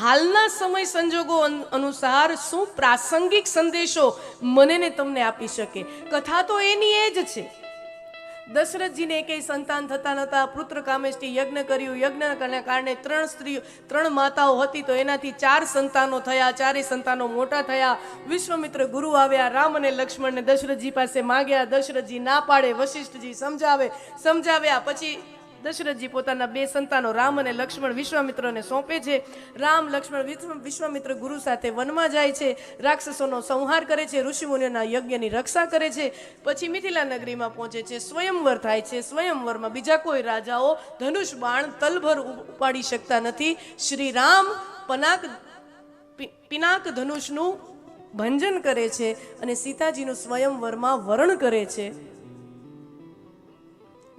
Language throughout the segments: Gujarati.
હાલના સમય સંજોગો અનુસાર શું પ્રાસંગિક સંદેશો મને ને તમને આપી શકે? કથા તો એની એ જ છે. દશરથજીને કંઈ સંતાન થતા નહોતા પુત્ર કામેષ્ટી યજ્ઞ કર્યું. યજ્ઞના કારણે ત્રણ સ્ત્રીઓ ત્રણ માતાઓ હતી તો એનાથી ચાર સંતાનો થયા, ચારેય સંતાનો મોટા થયા. વિશ્વમિત્ર ગુરુ આવ્યા, રામ અને લક્ષ્મણને દશરથજી પાસે માગ્યા. દશરથજી ના પાડે, વશિષ્ઠજી સમજાવે. સમજાવ્યા પછી દશરથજી પોતાના બે સંતાનો રામ અને લક્ષ્મણ વિશ્વામિત્રને સોંપે છે. રામ, લક્ષ્મણ વિશ્વામિત્ર ગુરુ સાથે વનમાં જાય છે. રાક્ષસોનો સંહાર કરે છે. ઋષિમુનિઓના યજ્ઞની રક્ષા કરે છે. પછી મિથિલા નગરીમાં પહોંચે છે. સ્વયંવર થાય છે. સ્વયંવરમાં બીજા કોઈ રાજાઓ ધનુષ, બાણ, તલભર ઉપાડી શકતા નથી. શ્રી રામ પનાક પિનાક ધનુષનું ભંજન કરે છે અને સીતાજીનું સ્વયંવરમાં વરણ કરે છે.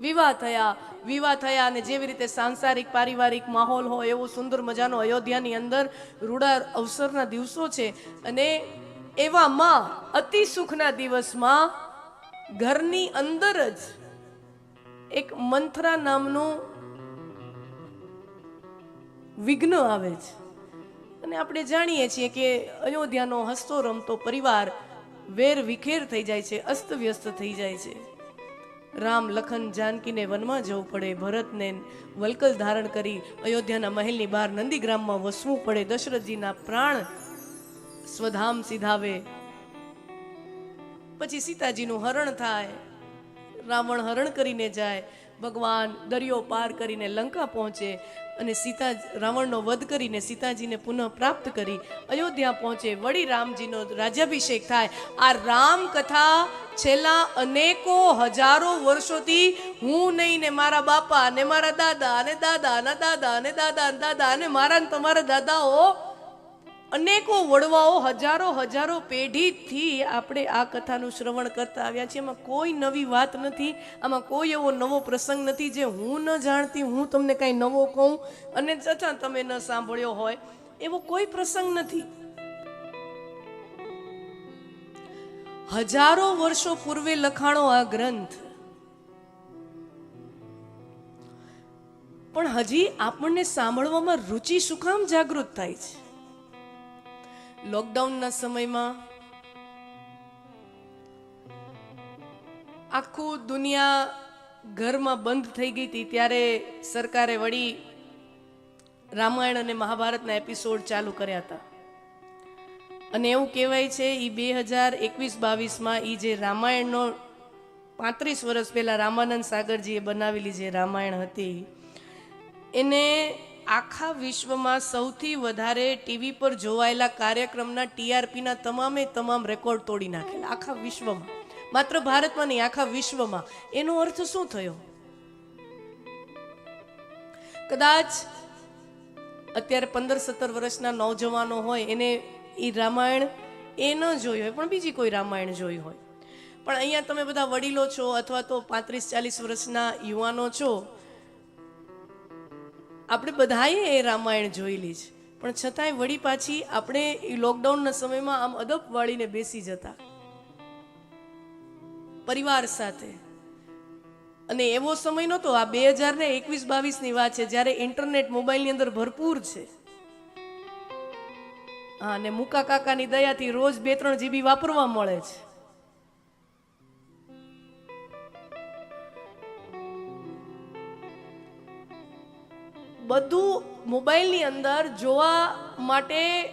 વિવાહ થયા. વિવાહ થયા અને જેવી રીતે સાંસારિક, પારિવારિક માહોલ હોય, એવો સુંદર મજાનો અયોધ્યાની અંદર રૂડા અવસરના દિવસો છે. અને એવામાં અતિ સુખના દિવસમાં ઘરની અંદર જ એક મંથરા નામનું વિઘ્ન આવે છે. અને આપણે જાણીએ છીએ કે અયોધ્યાનો હસતો રમતો પરિવાર વેર વિખેર થઈ જાય છે, અસ્તવ્યસ્ત થઈ જાય છે. રામ લખન જાનકીને વનમાં જવું પડે. ભરતને વલકલ ધારણ કરી અયોધ્યાના મહેલની બહાર નંદીગ્રામમાં વસવું પડે. દશરથજીના પ્રાણ સ્વધામ સીધાવે. પછી સીતાજીનું હરણ થાય. રાવણ હરણ કરીને જાય. ભગવાન દરિયો પાર કરીને લંકા પહોંચે. અને સીતા રાવણનો વધ કરીને સીતાજીને પુનઃ પ્રાપ્ત કરી અયોધ્યા પહોંચે. વળી રામજીનો રાજ્યાભિષેક થાય. આ રામકથા છેલ્લા અનેકો હજારો વર્ષોથી હું નહીં ને મારા બાપા ને મારા દાદા અને દાદા અને દાદા અને દાદા અને દાદા અને મારા તમારા દાદાઓ અનેકો વડવાઓ હજારો હજારો પેઢીથી આપણે આ કથાનું શ્રવણ કરતા આવ્યા છીએ. એમાં કોઈ નવી વાત નથી, આમાં કોઈ એવો નવો પ્રસંગ નથી જે હું ન જાણતી, હું તમને કાંઈ નવો કહું. અને છતાં તમે ન સાંભળ્યો હોય, એવો કોઈ પ્રસંગ નથી. હજારો વર્ષો પૂર્વે લખાણો આ ગ્રંથ. પણ હજી આપણને સાંભળવામાં રુચિ શું જાગૃત થાય છે? લોકડાઉનના સમયમાં આખું દુનિયા ઘરમાં બંધ થઈ ગઈ હતી. ત્યારે સરકારે વળી રામાયણ અને મહાભારતના એપિસોડ ચાલુ કર્યા હતા. અને એવું કહેવાય છે એ બે હજાર એકવીસ બાવીસમાં એ જે રામાયણનો પાંત્રીસ વર્ષ પહેલાં રામાનંદ સાગરજીએ બનાવેલી જે રામાયણ હતી, એને આખા વિશ્વમાં સૌથી વધારે ટીવી પર જોવાયેલા કાર્યક્રમના ટીઆરપીના તમામે તમામ રેકોર્ડ તોડી નાખેલા. આખા વિશ્વમાં. માત્ર ભારતમાં નહીં, આખા વિશ્વમાં. એનો અર્થ શું થયો? કદાચ અત્યારે પંદર સત્તર વર્ષના નૌજવાનો હોય, એને એ રામાયણ એ ન જોઈ હોય, પણ બીજી કોઈ રામાયણ જોઈ હોય. પણ અહીંયા તમે બધા વડીલો છો અથવા તો પાંત્રીસ ચાલીસ વર્ષના યુવાનો છો આપણે બધાએ એ રામાયણ જોયેલી છે. પણ છતાંય વળી પાછી આપણે એ લોકડાઉનના સમયમાં આમ અદબ વાળીને બેસી જતા. પરિવાર સાથે. અને એવો સમય નહોતો, આ બે હજાર ને એકવીસ બાવીસની વાત છે, જ્યારે ઇન્ટરનેટ મોબાઈલની અંદર ભરપૂર છે. હા, અને મુકા કાકાની દયાથી રોજ બે ત્રણ જીબી વાપરવા મળે છે. બધું મોબાઈલની અંદર જોવા માટે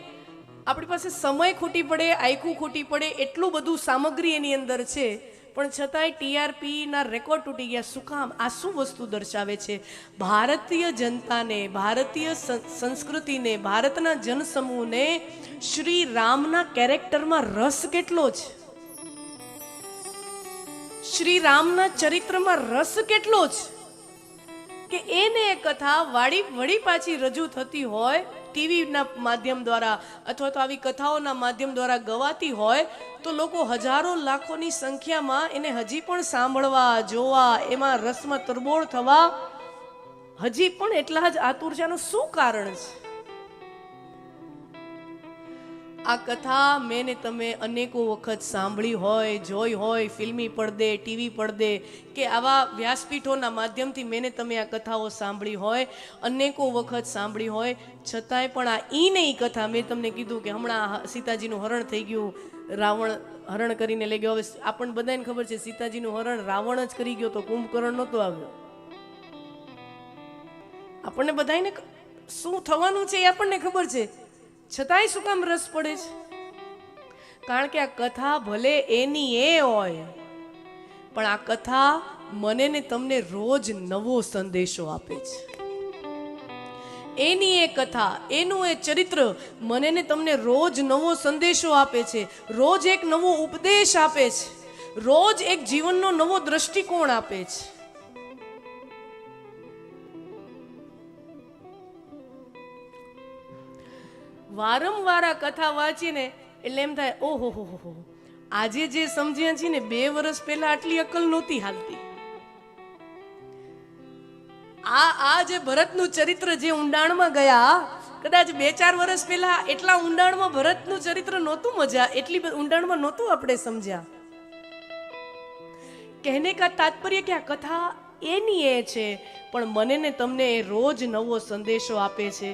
આપણી પાસે સમય ખૂટી પડે આયકું ખૂટી પડે, એટલું બધું સામગ્રી એની અંદર છે. પણ છતાંય ટીઆરપીના રેકોર્ડ તૂટી ગયા. શું કામ? આ શું વસ્તુ દર્શાવે છે? ભારતીય જનતાને, ભારતીય સંસ્કૃતિને, ભારતના જનસમૂહને શ્રી રામના કેરેક્ટરમાં રસ કેટલો છે? શ્રી રામના ચરિત્રમાં રસ કેટલો છે? કે એને એ કથા વાળી વળી પાછી રજૂ થતી હોય, ટીવીના માધ્યમ દ્વારા અથવા તો આવી કથાઓના માધ્યમ દ્વારા ગવાતી હોય, તો લોકો હજારો લાખોની સંખ્યામાં એને હજી પણ સાંભળવા, જોવા, એમાં રસમાં તરબોળ થવા હજી પણ એટલા જ આતુર્જાનું શું કારણ છે? આ કથા મેં તમે અનેકો વખત સાંભળી હોય, જોઈ હોય, ફિલ્મી પડદે, ટીવી પડદે, કે આવા વ્યાસપીઠોના માધ્યમથી મેં તમે આ કથાઓ સાંભળી હોય, અનેકો વખત સાંભળી હોય. છતાંય પણ આ ઈ નહીં કથા મેં તમને કીધું કે હમણાં સીતાજીનું હરણ થઈ ગયું, રાવણ હરણ કરીને લઈ ગયો. હવે આપણને બધાને ખબર છે સીતાજીનું હરણ રાવણ જ કરી ગયો તો કુંભકર્ણ નહોતો આવ્યો. આપણને બધાને શું થવાનું છે એ આપણને ખબર છે? છતાંય શું કામ રસ પડે છે? કારણ કે આ કથા ભલે એની એ હોય, પણ આ કથા મને ને તમને રોજ નવો સંદેશો આપે છે. એની એ કથા, એનું એ ચરિત્ર મને ને તમને રોજ નવો સંદેશો આપે છે, રોજ એક નવો ઉપદેશ આપે છે, રોજ એક જીવનનો નવો દ્રષ્ટિકોણ આપે છે. વારંવાર આ કથા વાંચીને એટલે એમ થાય, ઓહો, હો હો હો આજે જે સમજ્યા છીએ ને, બે વર્ષ પહેલા આટલી અકલ નહોતી હાલતી. આ આ જે ભરતનું ચરિત્ર જે ઊંડાણમાં ગયા, કદાચ બે ચાર વર્ષ પહેલા એટલા ઊંડાણમાં ભરતનું ચરિત્ર નહોતું મજા, એટલી ઊંડાણમાં નહોતું આપણે સમજ્યા. કહેને કા તાત્પર્ય કે આ કથા એની એ છે, પણ મને ને તમને એ રોજ નવો સંદેશો આપે છે.